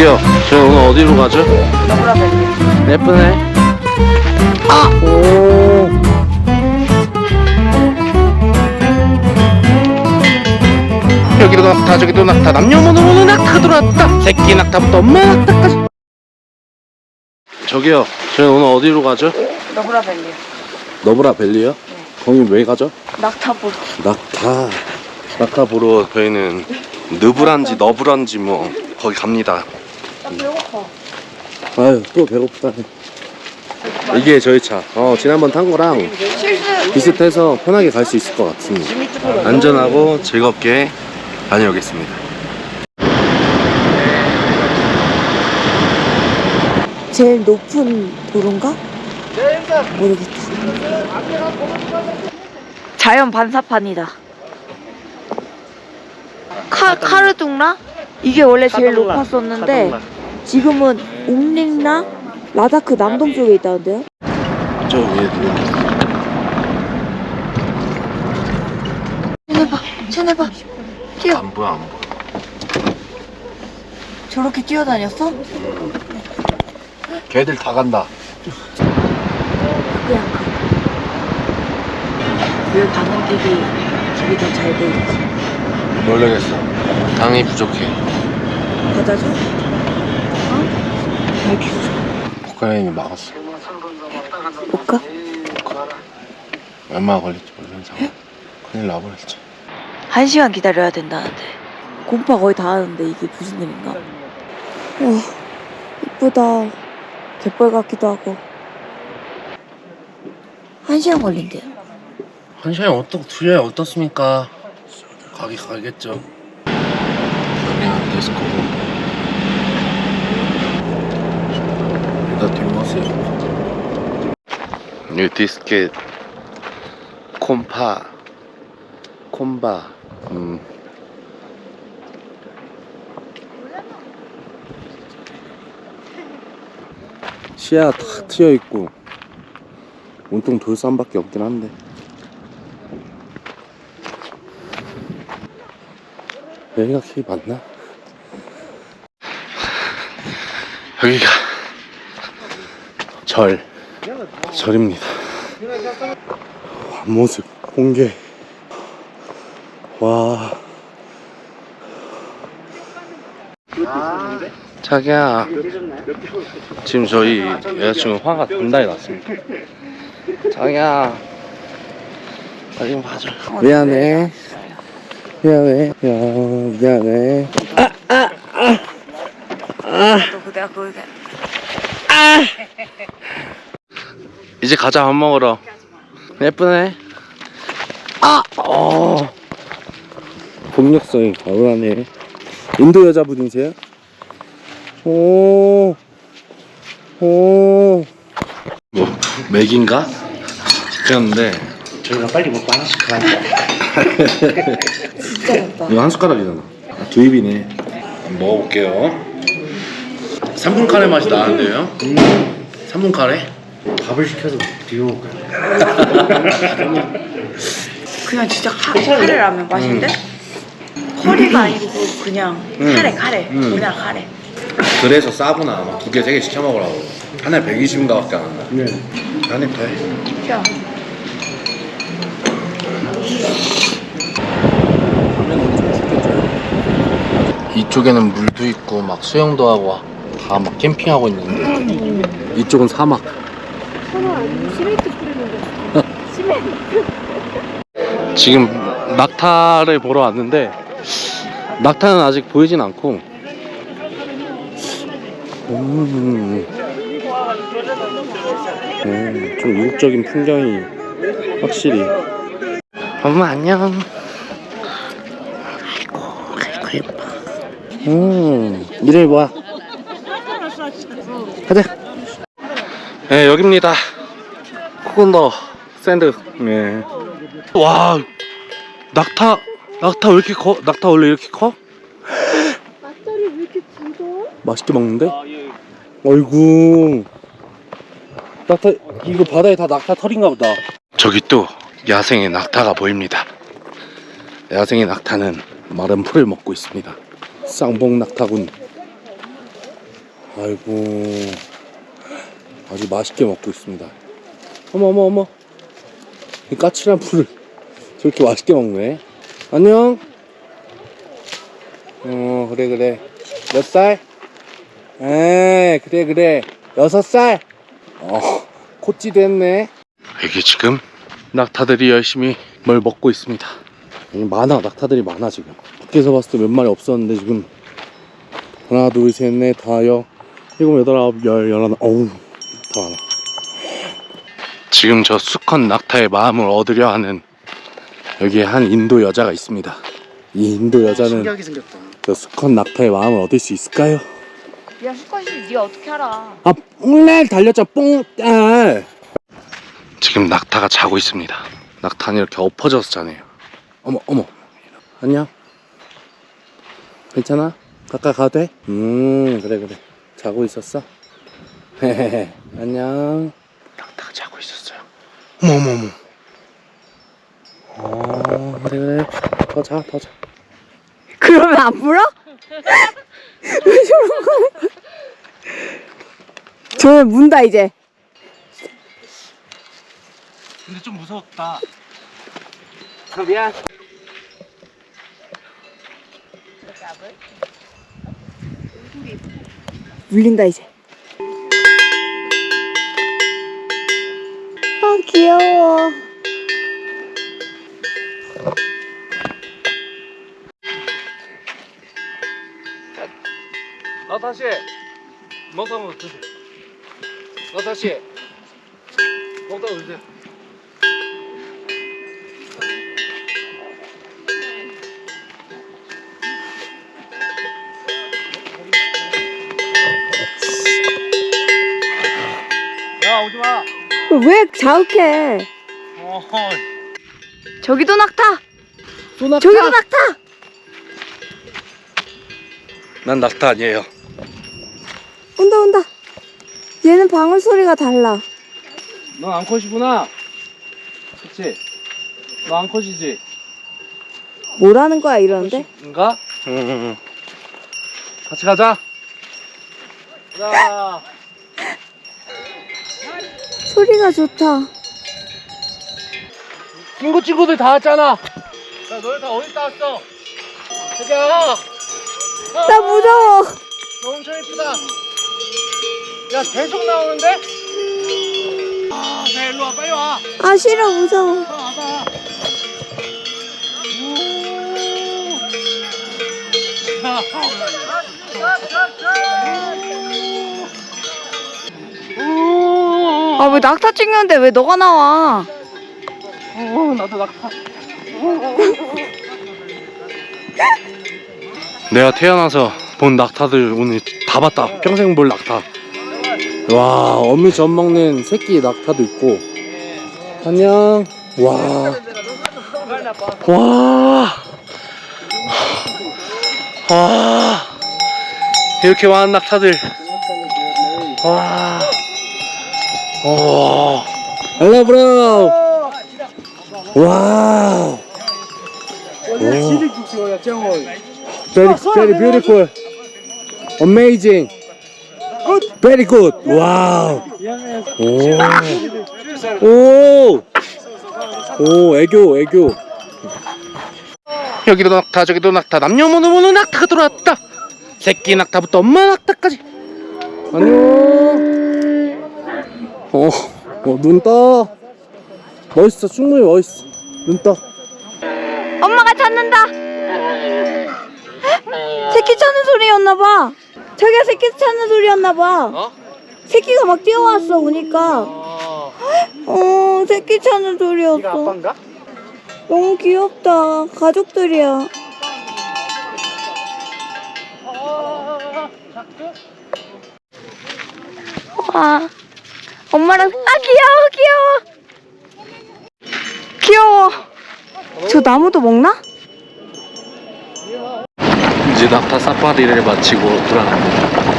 저기요, 저희 오늘 어디로 가죠? 예쁘네. 아! 오. 여기도 낙타, 저기도 낙타, 남녀모노모노 낙타 들어왔다. 새끼 낙타부터 엄마 낙타까지. 저기요, 저희 오늘 어디로 가죠? 너무나 벨리. 너브라 밸리요? 거기 왜 가죠? 낙타볼. 낙타. 낙타 보러 저희는 느브란지 너브란지 뭐 거기 갑니다. 나 배고파. 아유 또 배고프다. 이게 저희 차. 어 지난번 탄 거랑. 비슷해서 편하게 갈 수 있을 것 같습니다. 안전하고 즐겁게 다녀오겠습니다. 제일 높은 도로인가? 모르겠다. 자연 반사판이다. 카 카르둥라? 이게 원래 제일 높았었는데 지금은 옴닉나 라다크 남동 쪽에 있다는데요? 저 위에 이렇게 쟤네 봐, 쟤네 봐. 뛰어. 안 보여 안 보여. 저렇게 뛰어다녔어? 걔들 다 간다. 왜 방음 길이 길이 더 잘 돼 있지? 모르겠어. 당이 부족해. 과자 줘? 어? 알겠어. 국가님이 막았어. 볼까? 얼마 걸릴지 모르는 상황. 큰일 나버렸지. 한 시간 기다려야 된다는데. 공파 거의 다 하는데 이게 무슨 일인가? 와 이쁘다. 갯벌 같기도 하고. 한 시간 걸린대요. 한 시간이 어떻고 두 시간이 어떻습니까? 가기 가겠죠. 여기는 디스코. 일단 뒷모습. 이 디스켓 콤파 콤바 음. 시야 탁 트여 있고 온통 돌산밖에 없긴 한데 여기가 키 맞나? 여기가 절 절입니다. 모습 공개. 와. 자기야 지금 저희 여자친구 화가 단단히 났습니다. 자기야 나좀 봐줘 미안해. 미안해. 야 미안해. 너 그대가 그 게 이제 가자 밥 먹으러 예쁘네 아! 어 폭력성이 과분하네 인도 여자분이세요? 오, 오. 뭐, 맥인가? 시켰는데. 저희가 빨리 먹고 하나씩 가자. 진짜 맵다. 이거 한 숟가락이잖아. 아, 두 입이네. 먹어볼게요. 3분 카레 맛이 나는데요? 3분 카레? 밥을 시켜서 뒤로 그냥 진짜 카, 카레 라면 맛인데? 커리가 아니고 그냥 음. 카레 카레 음. 그냥 카레 그래서 싸구나. 막두 개, 세 개 시켜 먹으라고. 하나에 120인가밖에 안 한다. 네. 한입 돼. 야 이쪽에는 물도 있고 막 수영도 하고 다 막 캠핑하고 있는데. 이쪽은 사막. 지금 낙타를 보러 왔는데 낙타는 아직 보이진 않고. 음, 음, 좀 이국적인 풍경이 확실히. 엄마 안녕. 아이고 아이고 예뻐. 음 이름이 뭐야 가자 네 여기입니다 코건더 샌드 네. 와 낙타 낙타 왜 이렇게 커? 낙타 원래 이렇게 커? 낙타를 왜 이렇게 굵어? 맛있게 먹는데? 어이구 낙타 이거 바다에 다 낙타 털인가 보다 저기 또 야생의 낙타가 보입니다 야생의 낙타는 마른 풀을 먹고 있습니다 쌍봉 낙타군 아이고. 아주 맛있게 먹고 있습니다. 어머 어머 어머. 이 까칠한 풀을 저렇게 맛있게 먹네. 안녕. 어 그래 그래. 몇 살? 에 그래 그래. 여섯 살? 어 코찌도 했네. 여기 지금? 낙타들이 열심히 뭘 먹고 있습니다. 많아. 낙타들이 많아 지금. 밖에서 봤을 때 몇 마리 없었는데 지금. 하나 둘 셋 넷 다여 일곱 여덟 아홉 열 열하나 어우 다 많아 지금 저 수컷 낙타의 마음을 얻으려 하는 여기에 한 인도 여자가 있습니다 이 인도 여자는 신기하게 생겼다. 저 수컷 낙타의 마음을 얻을 수 있을까요? 야 수컷이 네가 어떻게 알아? 아 뽕날 달렸죠 뽕날 지금 낙타가 자고 있습니다 낙타는 이렇게 엎어져서 자네요 어머 어머 안녕 괜찮아? 가까이 가도 돼? 음 그래 그래 자고 있었어? 헤헤헤 안녕 낙타가 자고 있었어요 어머 어머 어머 어 그래 그래 더 자 더 자 그러면 안 물어? 왜 저런 거야? 저는 문다 이제. 근데 좀 무섭다 미안. 물린다 이제. 아 귀여워. 나 다시 먹다 먹어 드세요 나 다시 먹다 드세요 야 오지마 왜 자욱해? 어허 저기도 낙타. 또 낙타 저기도 낙타. 난 낙타 아니에요 온다 온다. 얘는 방울 소리가 달라. 넌 암컷이구나 그치 너 암컷이지 뭐라는 거야 이러는데? 인가? 응 같이 가자 가자 소리가 좋다. 친구 친구들 다 왔잖아. 야 너희 다 어디 다 왔어? 자기야. 나 무서워. 너 엄청 예쁘다. 야 계속 나오는데? 아, 자 일로 와 빨리 와. 아 싫어 무서워. 와봐 아 왜 낙타 찍는데 왜 너가 나와? 어, 나도 낙타. 내가 태어나서 본 낙타들 오늘 다 봤다. 평생 볼 낙타. 와, 어미 젖 먹는 새끼 낙타도 있고. 안녕. 와. 와. 와. 이렇게 많은 낙타들. 와. 오. 헬로 브로. 와우. Very, very beautiful. Amazing. Very good. 와우. 오. 오. 오, 애교, 애교. 여기도 낙타, 저기도 낙타. 남녀모노 모노 낙타가 들어왔다. 새끼 낙타부터 엄마 낙타까지. 안녕. 어, 어, 눈 떠. 멋있어, 충분히 멋있어. 눈 떠. 엄마가 찾는다. 새끼 찾는 소리였나봐. 자기가 새끼 찾는 소리였나봐. 어? 새끼가 막 뛰어왔어 오니까. 어. 어 새끼 찾는 소리였어. 너무 귀엽다. 가족들이야. 와. 엄마랑 아 귀여워 귀여워. 귀여워. 저 나무도 먹나? 이제 낙타 사파리를 마치고 돌아갑니다.